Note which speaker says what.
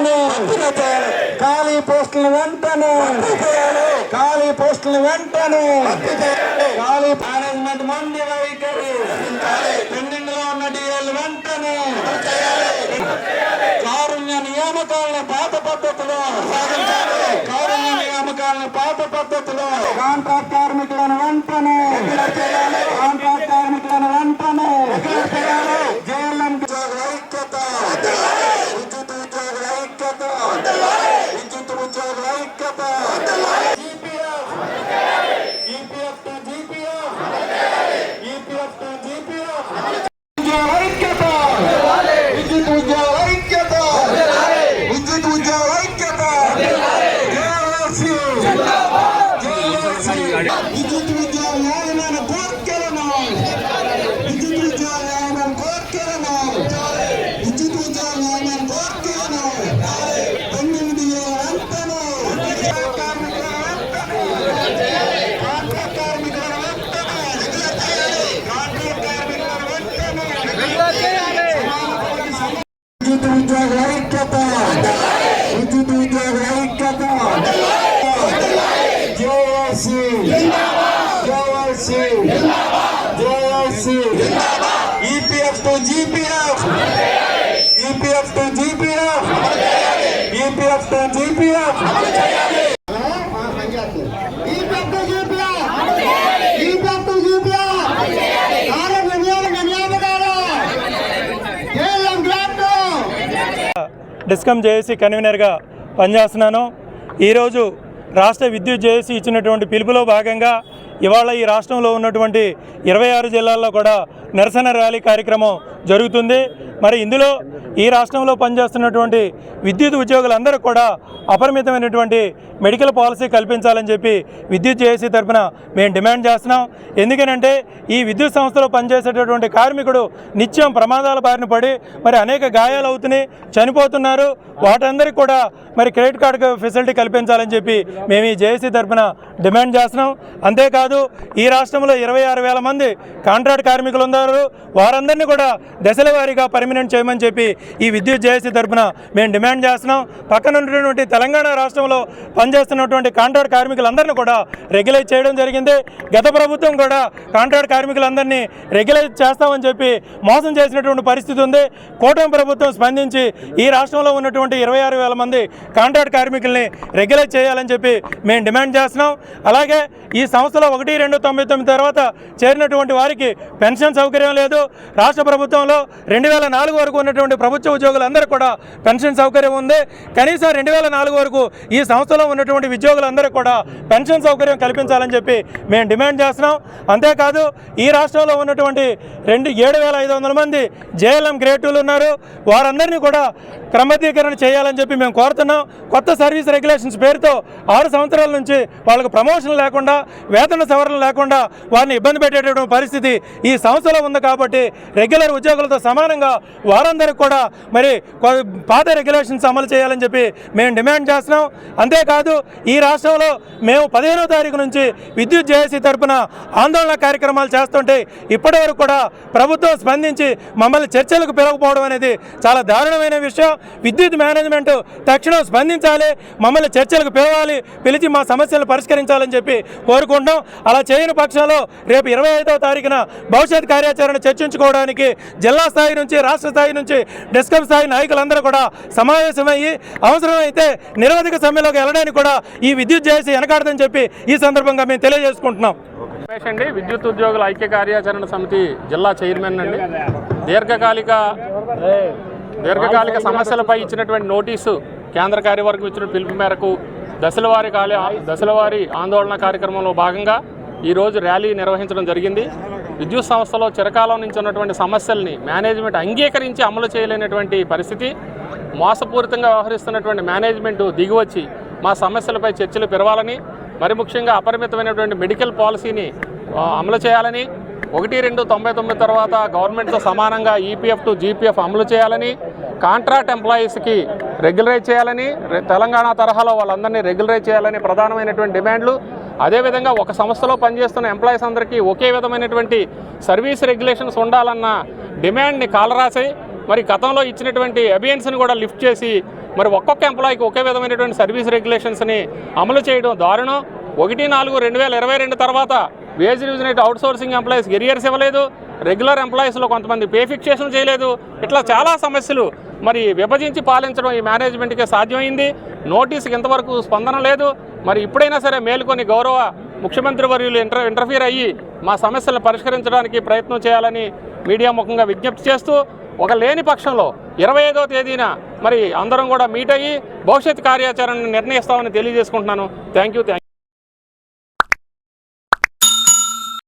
Speaker 1: వెంటనే ఖాళీ పోస్టులను వెంటనే ఖాళీ పోస్టులను వెంటనే ఖాళీ మేనేజ్మెంట్ మంది వైఖరి. పెండింగ్లో ఉన్న డిఎల్ వెంటనే కారుణ్య నియామకాలను పాత పద్ధతిలో కారుణ్య నియామకాలను పాత పద్ధతిలో కాంట్రాక్ట్ కార్మికులను వెంటనే కాంట్రాక్ట్ కార్మికులను వెంటనే JAC JAC JAC JAC EPF to GPF EPF to GPF EPF to GPF EPF
Speaker 2: discom JAC కన్వీనర్గా పనిచేస్తున్నాను. ఈరోజు రాష్ట్ర విద్యుత్ జేఏసీ ఇచ్చినటువంటి పిలుపులో భాగంగా ఇవాళ ఈ రాష్ట్రంలో ఉన్నటువంటి ఇరవై ఆరు జిల్లాల్లో కూడా నిరసన ర్యాలీ కార్యక్రమం జరుగుతుంది. మరి ఇందులో ఈ రాష్ట్రంలో పనిచేస్తున్నటువంటి విద్యుత్ ఉద్యోగులందరూ కూడా అపరిమితమైనటువంటి మెడికల్ పాలసీ కల్పించాలని చెప్పి విద్యుత్ జేఏసీ తరఫున మేము డిమాండ్ చేస్తున్నాం. ఎందుకనంటే ఈ విద్యుత్ సంస్థలో పనిచేసేటటువంటి కార్మికుడు నిత్యం ప్రమాదాల బారిన పడి మరి అనేక గాయాలు అవుతున్నాయి చనిపోతున్నారు. వాటందరికీ కూడా మరి క్రెడిట్ కార్డు ఫెసిలిటీ కల్పించాలని చెప్పి మేము ఈ జేఏసీ తరఫున డిమాండ్ చేస్తున్నాం. అంతేకాదు ఈ రాష్ట్రంలో ఇరవై ఆరు వేల మంది కాంట్రాక్ట్ కార్మికులు ఉన్నారు. వారందరినీ కూడా దశల వారీగా పర్మినెంట్ చేయమని చెప్పి ఈ విద్యుత్ జేఏసీ తరఫున మేము డిమాండ్ చేస్తున్నాం. పక్కన ఉన్నటువంటి తెలంగాణ రాష్ట్రంలో పనిచేస్తున్నటువంటి కాంట్రాక్ట్ కార్మికులందరినీ కూడా రెగ్యులైజ్ చేయడం జరిగింది. గత ప్రభుత్వం కూడా కాంట్రాక్ట్ కార్మికులందరినీ రెగ్యులైజ్ చేస్తామని చెప్పి మోసం చేసినటువంటి పరిస్థితి ఉంది. కూటమి ప్రభుత్వం స్పందించి ఈ రాష్ట్రంలో ఉన్నటువంటి ఇరవై ఆరు వేల మంది కాంట్రాక్ట్ కార్మికుల్ని రెగ్యులైజ్ చేయాలని చెప్పి మేము డిమాండ్ చేస్తున్నాం. అలాగే ఈ సంస్థలో ఒకటి రెండు తొంభై తొమ్మిది తర్వాత చేరినటువంటి వారికి పెన్షన్ సౌకర్యం లేదు. రాష్ట్ర ప్రభుత్వంలో రెండు వేల నాలుగు వరకు ఉన్నటువంటి ప్రభుత్వ ఉద్యోగులందరూ కూడా పెన్షన్ సౌకర్యం ఉంది. కనీసం రెండు వేల నాలుగు వరకు ఈ సంస్థలో ఉన్నటువంటి ఉద్యోగులందరూ కూడా పెన్షన్ సౌకర్యం కల్పించాలని చెప్పి మేము డిమాండ్ చేస్తున్నాం. అంతేకాదు ఈ రాష్ట్రంలో ఉన్నటువంటి రెండు ఏడు వేల ఐదు వందల మంది జేఎల్ఎం గ్రేటులు ఉన్నారు. వారందరినీ కూడా క్రమబద్ధీకరణ చేయాలని చెప్పి మేము కోరుతున్నాం. కొత్త సర్వీస్ రెగ్యులేషన్స్ పేరుతో ఆరు సంవత్సరాల నుంచి వాళ్ళకు ప్రమోషన్ లేకుండా వేతన సవరణ లేకుండా వారిని ఇబ్బంది పెట్టేటటువంటి పరిస్థితి ఈ సంస్థలో ఉంది కాబట్టి రెగ్యులర్ ఉద్యోగులతో సమానంగా వారందరికీ కూడా మరి పాత రెగ్యులేషన్స్ అమలు చేయాలని చెప్పి మేము డిమాండ్ చేస్తున్నాం. అంతేకాదు ఈ రాష్ట్రంలో మేము పదిహేనో తారీఖు నుంచి విద్యుత్ జేఏసీ తరపున ఆందోళన కార్యక్రమాలు చేస్తుంటే ఇప్పటి వరకు కూడా ప్రభుత్వం స్పందించి మమ్మల్ని చర్చలకు పిలవకపోవడం అనేది చాలా దారుణమైన విషయం. విద్యుత్ మేనేజ్మెంట్ తక్షణం స్పందించాలి మమ్మల్ని చర్చలకు పిలవాలి పిలిచి మా సమస్యలు పరిష్కరించాలని చెప్పి కోరుకుంటాం అలా చేయని పక్షంలో రేపు ఇరవై ఐదవ తారీఖున భవిష్యత్ కార్యాచరణ చర్చించుకోవడానికి జిల్లా స్థాయి నుంచి రాష్ట్ర స్థాయి నుంచి డెస్కమ్ స్థాయి నాయకులందరూ కూడా సమావేశమయ్యి అవసరమైతే నిరవధిక సమ్మెలోకి వెళ్ళడానికి కూడా ఈ విద్యుత్ చేసి వెనకాడదని చెప్పి ఈ సందర్భంగా మేము తెలియజేసుకుంటున్నాం.
Speaker 3: రమేష్ అండి విద్యుత్ ఉద్యోగుల ఐక్య కార్యాచరణ సమితి జిల్లా చైర్మన్ అండి. దీర్ఘకాలిక దీర్ఘకాలిక సమస్యలపై ఇచ్చినటువంటి నోటీసు కేంద్ర కార్యవర్గం ఇచ్చిన పిలుపు మేరకు దశలవారి కార్య దశలవారి ఆందోళన కార్యక్రమంలో భాగంగా ఈరోజు ర్యాలీ నిర్వహించడం జరిగింది. విద్యుత్ సంస్థలో చిరకాలం నుంచి ఉన్నటువంటి సమస్యల్ని మేనేజ్మెంట్ అంగీకరించి అమలు చేయలేనటువంటి పరిస్థితి. మోసపూరితంగా వ్యవహరిస్తున్నటువంటి మేనేజ్మెంట్ దిగివచ్చి మా సమస్యలపై చర్చలు పెరవాలని మరి ముఖ్యంగా అపరిమితమైనటువంటి మెడికల్ పాలసీని అమలు చేయాలని ఒకటి రెండు తొంభై తొమ్మిది తర్వాత గవర్నమెంట్తో సమానంగా ఈపీఎఫ్ టు జీపీఎఫ్ అమలు చేయాలని కాంట్రాక్ట్ ఎంప్లాయీస్కి రెగ్యులరైజ్ చేయాలని తెలంగాణ తరహాలో వాళ్ళందరినీ రెగ్యులరైజ్ చేయాలని ప్రధానమైనటువంటి డిమాండ్లు అదేవిధంగా ఒక సంస్థలో పనిచేస్తున్న ఎంప్లాయీస్ అందరికీ ఒకే విధమైనటువంటి సర్వీస్ రెగ్యులేషన్స్ ఉండాలన్న డిమాండ్ని కాలరాసి మరి గతంలో ఇచ్చినటువంటి అబియన్స్ని కూడా లిఫ్ట్ చేసి మరి ఒక్కొక్క ఎంప్లాయీకి ఒకే విధమైనటువంటి సర్వీస్ రెగ్యులేషన్స్ని అమలు చేయడం దారుణం. ఒకటి నాలుగు రెండు వేల ఇరవై రెండు తర్వాత వేజ్ రివిజనేట్ అవుట్ సోర్సింగ్ ఎంప్లాయీస్ కెరియర్స్ ఇవ్వలేదు. రెగ్యులర్ ఎంప్లాయీస్లో కొంతమంది పే ఫిక్సేషన్ చేయలేదు. ఇట్లా చాలా సమస్యలు మరి విభజించి పాలించడం ఈ మేనేజ్మెంట్కే సాధ్యమైంది. నోటీస్కి ఇంతవరకు స్పందన లేదు. మరి ఇప్పుడైనా సరే మేలుకొని గౌరవ ముఖ్యమంత్రి వర్యులు ఇంటర్ ఇంటర్ఫీర్ అయ్యి మా సమస్యలను పరిష్కరించడానికి ప్రయత్నం చేయాలని మీడియా ముఖంగా విజ్ఞప్తి చేస్తూ ఒక లేని పక్షంలో ఇరవై ఐదో తేదీన మరి అందరం కూడా మీట్ అయ్యి భవిష్యత్ కార్యాచరణను నిర్ణయిస్తామని తెలియజేసుకుంటున్నాను. Thank you thank